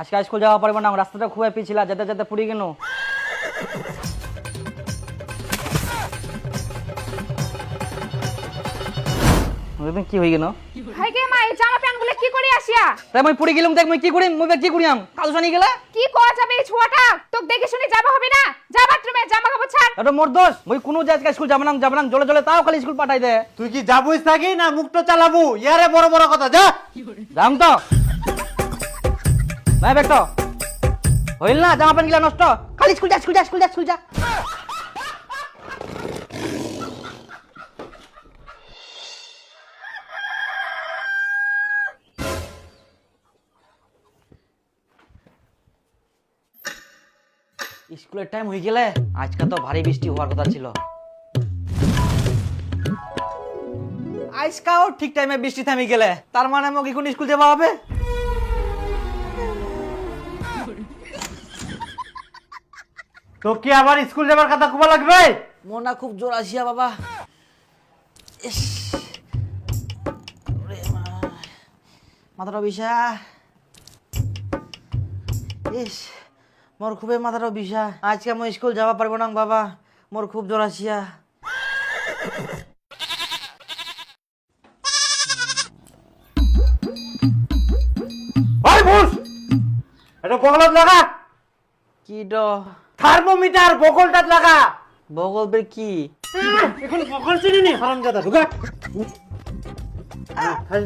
আজকে স্কুল যাওয়া পারব না রাস্তাটা খুব পিছিলা যেতে যেতে পুরি কেন কি হয়ে গেল? হাই গে মা এই জামা প্যান্টগুলো কি করে আসিয়া? তাই মই পুরি গেলাম দেখ মই কি করিম মই কি করিয়াম? কাল জানি গেলে? কি করা যাবে এই ছোয়াটা? তোকে দেখে শুনে যাবা হবে না? যা বাথরুমে জামা কাপড় ছাড়। এটা মোর দোষ মই কোনো যে আজকে স্কুল যাব না যাব না জলে জলে তাও খালি স্কুল পাঠাই দে। তুই কি যাবই থাকি না মুখটা চালাবো? ইয়ারে বড় বড় কথা যা। যাম তো। নাই বেটো হইল না, জামা প্যান্ট গিলা নষ্ট। খালি স্কুল যা স্কুল যা স্কুল যা স্কুল যা। স্কুলের টাইম হয়ে গেলে আজকে তো ভারী বৃষ্টি হওয়ার কথা ছিল। আজকাও ঠিক টাইমে বৃষ্টি থামি গেলে। তার মানে মোক এখন স্কুল যাওয়া হবে? তো কি আবার স্কুল যাবার কথা কুবা লাগবে? মনটা খুব জোর আসিয়া বাবা। ইস। মাথাটা বিষা ইস মোর খুবই মাথাটা বিষা আজকে আমি স্কুল যাওয়া পারব না বাবা। মোর খুব জোর আসিয়া। এটা বগলত লাগা? কি ড? থার্মোমিটার বগলটাত লাগা। বগল বের কি? এখন বগল চিনি নি হারামজাদা ঢুকা।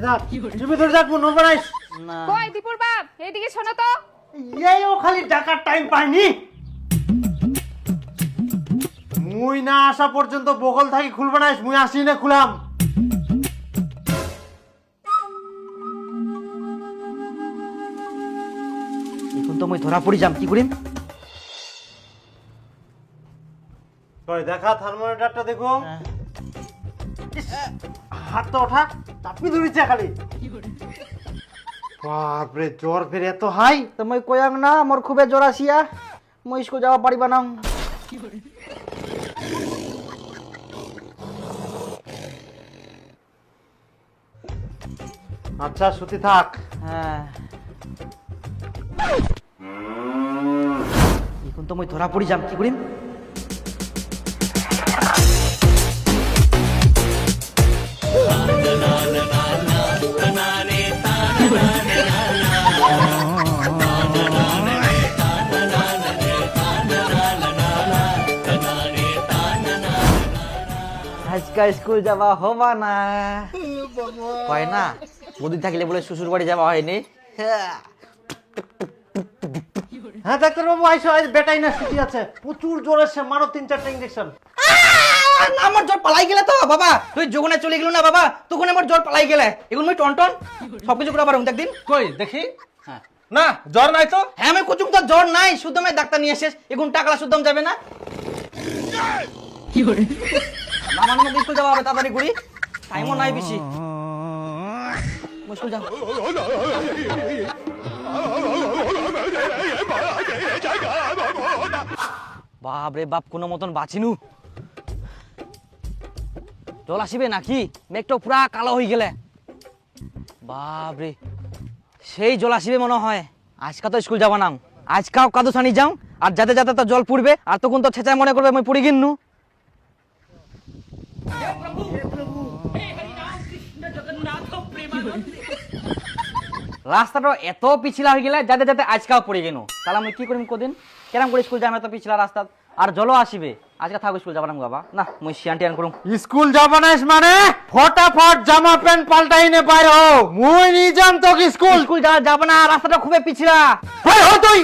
থাক। তুমি ধরে যাক মন বানাইস না। কই দীপুর বাপ এইদিকে শোনো তো। ইয়াইও খালি ডাকার টাইম পাইনি। মুই না আসা পর্যন্ত বগল থাকি খুলবে না মুই আসি না খুলাম। এখন তো মই ধরা পড়ি যাম কি করিম? কই দেখা থার্মোমিটারটা দেখো। ইস, হাতটা ওঠা চাপি ধরেছে খালি। বাপরে জ্বর ফের এত হাই। তো মই কয়াং না মোর খুবই জোর আসিয়া মই স্কুল যাওয়া পারিবা না। আচ্ছা সুতি থাক। হ্যাঁ। এখন তো মই ধরা পড়ি যাম কি করিম? আজকে স্কুল যাওয়া হবা না। হয় না? বদি থাকলে বলে শ্বশুর বাড়ি যাওয়া হয়নি। হ্যাঁ ডাক্তার বাবু আইসো আজ বেটাই না ছুটি আছে। প্রচুর জ্বর এসে মারো তিন চারটা ইঞ্জেকশন আমার জ্বর পালাই গেলে তো বাবা। তুই যোগনে চলে গেল না বাবা। তখন আমার জ্বর পালাই গেলে। এখন মই টন টন সবকিছু করে পারুম একদিন কই দেখি? না জ্বর নাই তো? হ্যাঁ আমি কুচুম তো জ্বর নাই। শুদ্ধ আমি ডাক্তার নিয়ে এসেছ এখন টাকলা শুদ্ধম যাবে না। আমার মধ্যে স্কুল যাওয়া হবে, তাড়াতাড়ি করি টাইমও নাই বেশি। যাও। বাপ রে বাপ, কোনো মতন বাঁচিনু। জল আসিবে নাকি? মেঘটা পুরা কালো হয়ে গেলে। বাপ রে সেই জল আসিবে মনে হয়। আজকা তো স্কুল যাবা না আজকাও কাদু ছানি যাও, আর যাতে যাতে তো জল পুড়বে, আর তখন তো ছেঁচায় মনে করবে আমি পুড়ি গিন্নু। রাস্তাটা এত পিছলা হয়ে গেলে যাতে যাতে আজকাও পড়ে গেল তাহলে আমি কি করিম কদিন? কেরাম করে স্কুল যাম এত পিছলা রাস্তা? আর জলও আসিবে। আজকে থাকো স্কুল যাবা না বাবা। না মুই শিয়ান টিয়ান করুম। স্কুল যাবা নাইস মানে? ফটাফট জামা প্যান্ট পাল্টাই নে বাইরে হো মুই নিজাম তো স্কুল স্কুল যাবে না রাস্তাটা খুবই পিছলা। হই হো তুই!